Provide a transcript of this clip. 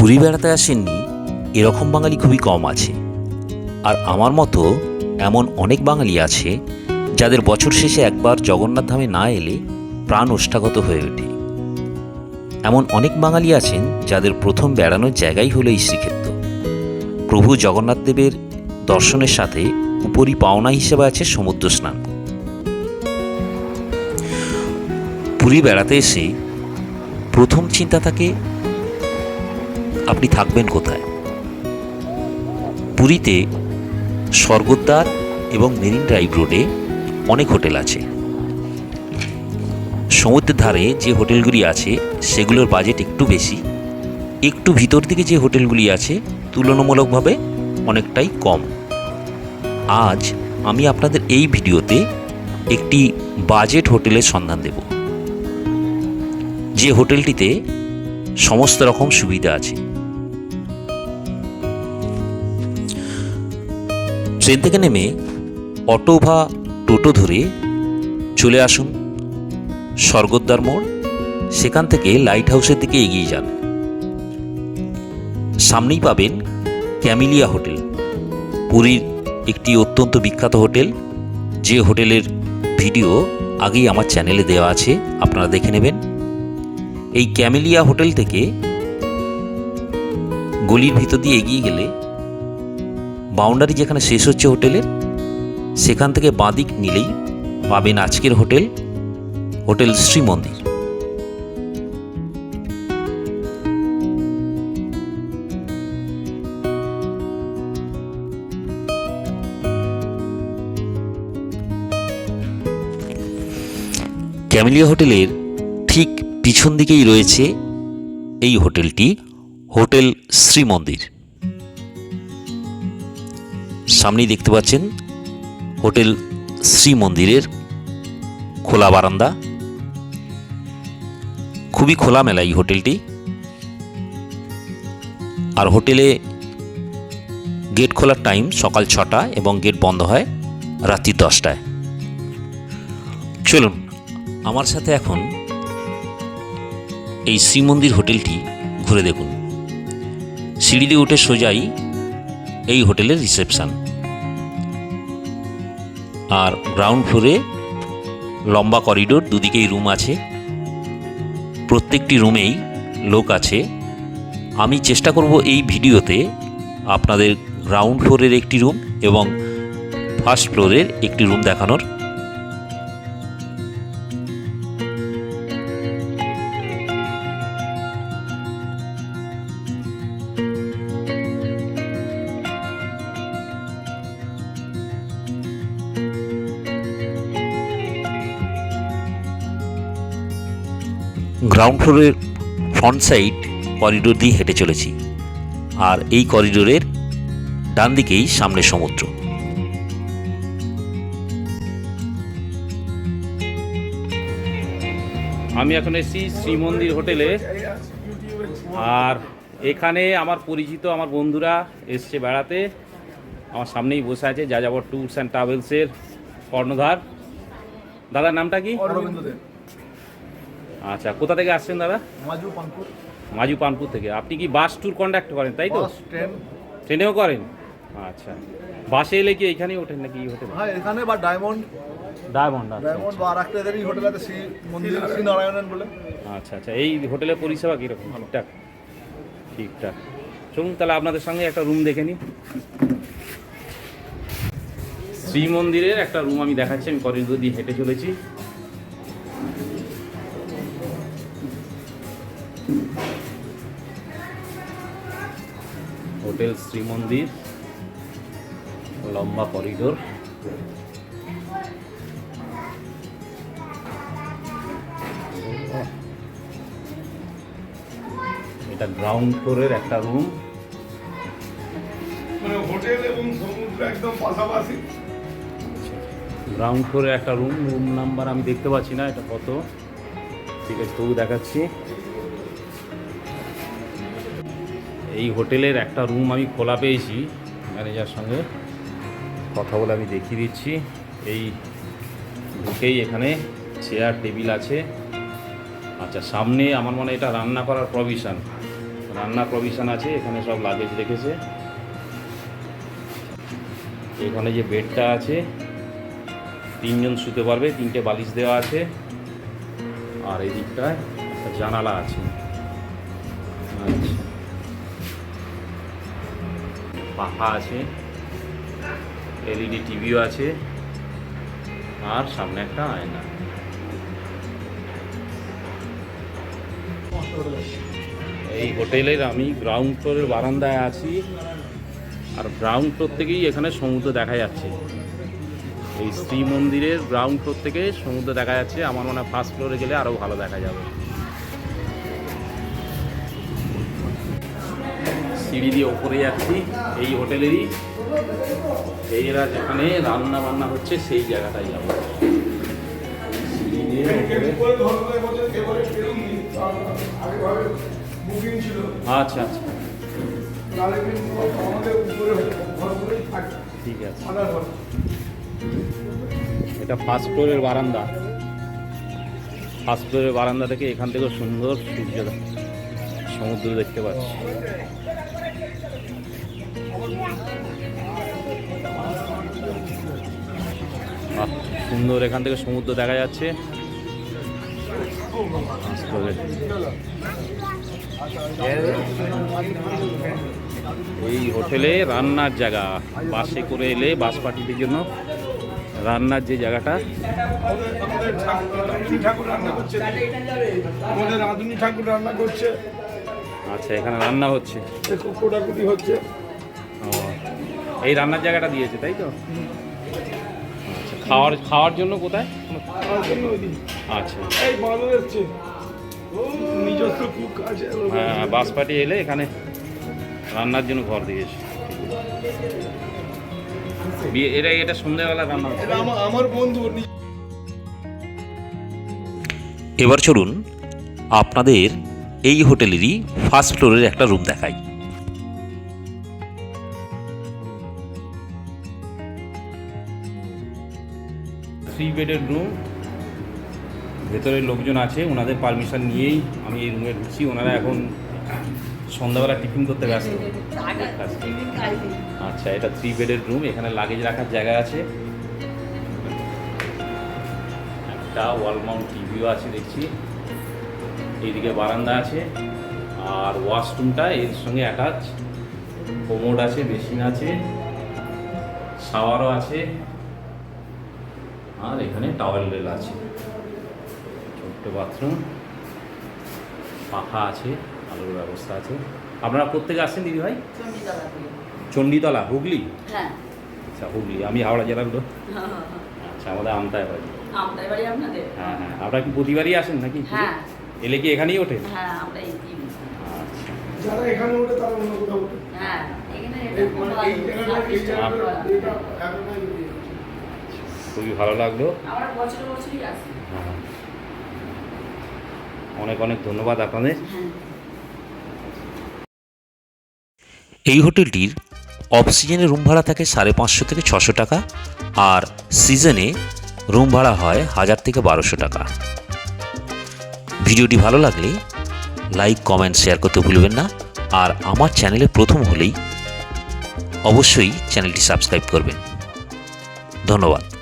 পুরী বেড়াতে আসেননি, এরকম বাঙালি খুবই কম আছে। আর আমার মতো এমন অনেক বাঙালি আছে, যাদের বছর শেষে একবার জগন্নাথ ধামে না এলে প্রাণ ওষ্ঠাগত হয়ে ওঠে। এমন অনেক বাঙালি আছেন যাদের প্রথম বেড়ানোর জায়গাই হলো এই শ্রীক্ষেত্র। প্রভু জগন্নাথ দেবের দর্শনের সাথে উপরি পাওনা হিসেবে আছে সমুদ্র স্নান। পুরী বেড়াতে এসে প্রথম চিন্তা থাকে আপনি থাকবেন কোথায়? পুরীতে স্বর্গদ্বার এবং মেরিন ড্রাইভ রোডে অনেক হোটেল আছে। সমুদ্রের ধারে যে হোটেলগুলি আছে, সেগুলোর বাজেট একটু বেশি। একটু ভিতর দিকে যে হোটেলগুলি আছে, তুলনামূলকভাবে অনেকটাই কম। আজ আমি আপনাদের এই ভিডিওতে একটি বাজেট হোটেলের সন্ধান দেব। যে হোটেলটিতে সমস্ত রকম সুবিধা আছে। ট্রেন থেকে নেমে অটো বা টোটো ধরে চলে আসুন স্বর্গদ্বার মোড়, সেখান থেকে লাইট হাউসের দিকে এগিয়ে যান। সামনেই পাবেন ক্যামিলিয়া হোটেল, পুরীর একটি অত্যন্ত বিখ্যাত হোটেল। যে হোটেলের ভিডিও আগেই আমার চ্যানেলে দেওয়া আছে, আপনারা দেখে নেবেন। এই ক্যামেলিয়া হোটেল থেকে গলির ভিতর দিয়ে এগিয়ে গেলে বাউন্ডারি যেখানে শেষ হচ্ছে হোটেলের সেখান থেকে বাঁদিক নিলেই পাবেন আজকের হোটেল হোটেল শ্রী মন্দির। ক্যামেলিয়া হোটেলের ঠিক পিছন দিকেই রয়েছে এই হোটেলটি হোটেল শ্রী মন্দির। সামনেই দেখতে পাচ্ছেন হোটেল শ্রী মন্দিরের খোলা বারান্দা। খুবই খোলামেলা এই হোটেলটি। আর হোটেলে গেট খোলার টাইম সকাল ছটা এবং গেট বন্ধ হয় রাত্রি দশটায়। চলুন, আমার সাথে এখন এই শ্রীমন্দির হোটেলটি ঘুরে দেখুন। সিঁড়ি দিয়ে উঠে সোজাই এই হোটেলের রিসেপশান। আর গ্রাউন্ড ফ্লোরে লম্বা করিডোর, দুদিকেই রুম আছে। প্রত্যেকটি রুমেই লোক আছে। আমি চেষ্টা করব এই ভিডিওতে আপনাদের গ্রাউন্ড ফ্লোরের একটি রুম এবং ফার্স্ট ফ্লোরের একটি রুম দেখানোর। গ্রাউন্ড ফ্লোরের ফ্রন্ট সাইড করিডোর দিয়ে হেঁটে চলেছি। আর এই করিডোরের ডান দিকেই সামনে সমুদ্র। আমি এখন এসেছি শ্রীমন্দির হোটেলে। আর এখানে আমার পরিচিত আমার বন্ধুরা এসছে বেড়াতে। আমার সামনেই বসে আছে যা যাযাবর ট্যুরস অ্যান্ড ট্রাভেলসের কর্ণধার। দাদার নামটা কি? অরবিন্দ দেব। আচ্ছা কোথা থেকে আসছেন দাদা? মাজু পানপুর। মাজু পানপুর থেকে। আপনি কি বাস ট্যুর কন্ডাক্ট করেন তাই তো? ট্রেন। ট্রেনেও করেন? আচ্ছা বাসে এলে কি এইখানেই ওঠেন নাকি হোটেল? হ্যাঁ এখানে বা ডায়মন্ড। ডায়মন্ড ডায়মন্ড বা আর একটা হোটেল আছে শ্রী মন্দির শ্রী নারায়ণন বলে। আচ্ছা আচ্ছা এই হোটেলের পরিষেবা কীরকম? ঠিকঠাক? ঠিকঠাক। চলুন তাহলে আপনাদের সঙ্গে একটা রুম দেখে নিই। শ্রী মন্দিরের একটা রুম আমি দেখাচ্ছি আমি করিডোর দিয়ে হেঁটে চলেছি। হোটেল শ্রী মন্দির লম্বা করিডোর। এটা গ্রাউন্ড ফ্লোরের একটা রুম হোটেল এবং সমুদ্র একদম পাশাপাশি। গ্রাউন্ড ফ্লোরে একটা রুম রুম নাম্বার আমি দেখতে পাচ্ছি না এটা কত? ঠিক আছে তবু দেখাচ্ছি। এই হোটেলের একটা রুম আমি খোলা পেয়েছি ম্যানেজার সঙ্গে। কথা বলে আমি দেখিয়ে দিচ্ছি। এই ঢুকেই এখানে চেয়ার টেবিল আছে। আচ্ছা সামনে আমার মনে এটা রান্না করার প্রভিশন রান্না প্রভিশন আছে, এখানে সব লাগেজ রেখেছে। এখানে যে বেডটা আছে, তিনজন শুতে পারবে, তিনটে বালিশ দেওয়া আছে। আর এই দিকটায় একটা জানালা আছে। পাখা আছে এলইডি টিভিও আছে, আর সামনে একটা আয়না। এই হোটেলের আমি গ্রাউন্ড ফ্লোরের বারান্দায় আছি, আর গ্রাউন্ড ফ্লোর থেকেই এখানে সমুদ্র দেখা যাচ্ছে। এই শ্রী মন্দিরের গ্রাউন্ড ফ্লোর থেকে সমুদ্র দেখা যাচ্ছে, আমার মনে হয় ফার্স্ট ফ্লোরে গেলে আরও ভালো দেখা যাবে। সিঁড়ি দিয়ে ওপরে যাচ্ছি, এই হোটেলেরই। এরা যেখানে রান্না বান্না হচ্ছে, সেই জায়গাটাই যাব। আচ্ছা আচ্ছা। ঠিক আছে। এটা ফার্স্ট ফ্লোরের বারান্দা। ফার্স্ট ফ্লোরের বারান্দা থেকে এখান থেকে সুন্দর সূর্য সমুদ্র দেখতে পাচ্ছি। সুন্দর এখান থেকে সমুদ্র দেখা যাচ্ছে। এই হোটেলে রান্নার জায়গা। বাসে করে এলে বাস পার্টিদের জন্য রান্নার যে জায়গাটা। আচ্ছা এখানে রান্না হচ্ছে। হচ্ছে। এই রান্নার জায়গাটা দিয়েছে তাই তো? খাওয়ার খাওয়ার জন্য কোথায়? আচ্ছা। আছে হ্যাঁ বাস পার্টি এলে এখানে রান্নার জন্য ঘর দিয়েছে বিয়ে এটা এটা সন্ধ্যেবেলা রান্না আমার আমার বন্ধু এবার চলুন আপনাদের এই হোটেলেরই ফার্স্ট ফ্লোরের একটা রুম দেখাই। থ্রি বেডের রুম ভেতরে লোকজন আছে, ওনাদের পারমিশন নিয়েই আমি এই রুমে ঢুকছি। ওনারা এখন সন্ধ্যাবেলা টিফিন করতে ব্যস্ত। আচ্ছা এটা থ্রি বেডের রুম এখানে লাগেজ রাখার জায়গা আছে। একটা ওয়াল মাউন্ট টিভিও আছে, দেখছি। এইদিকে বারান্দা আছে। আর ওয়াশরুমটা এর সঙ্গে অ্যাটাচ কোমোড আছে মেশিন আছে। শাওয়ারও আছে। আর এখানে টাওয়েল রেল আছে। ছোট্ট বাথরুম পাখা আছে আলোর ব্যবস্থা আছে। আপনারা প্রত্যেকে আসছেন দিদি ভাই? চণ্ডীতলা হুগলি? হ্যাঁ। আচ্ছা হুগলি আমি হাওড়া জেলার লোক আচ্ছা আমাদের আমতায় বাড়ি। আমতাই বাড়ি আপনাদের? হ্যাঁ হ্যাঁ। আপনারা কি প্রতিবারই আসেন নাকি? হ্যাঁ। এলে কি এখানেই ওঠে হ্যাঁ আমরা আচ্ছা। যারা এখানে ওঠে তারা অন্য কোথাও ওঠে। হ্যাঁ এখানে এটা এই বলা এই জায়গাটা এই জায়গাটা এটা এতটাই ইয়ে। খুবই ভালো লাগল। আমরা বছর বছরই আসি। হ্যাঁ। অনেক অনেক ধন্যবাদ আপনাদের। হ্যাঁ। এই হোটেলটির অফ সিজনে রুম ভাড়া থাকে সাড়ে পাঁচশো থেকে ছশো টাকা আর সিজনে রুম ভাড়া হয় হাজার থেকে বারোশো টাকা। ভিডিওটি ভালো লাগলে লাইক কমেন্ট শেয়ার করতে ভুলবেন না। আর আমার চ্যানেলে প্রথম হলেই অবশ্যই চ্যানেলটি সাবস্ক্রাইব করবেন। ধন্যবাদ।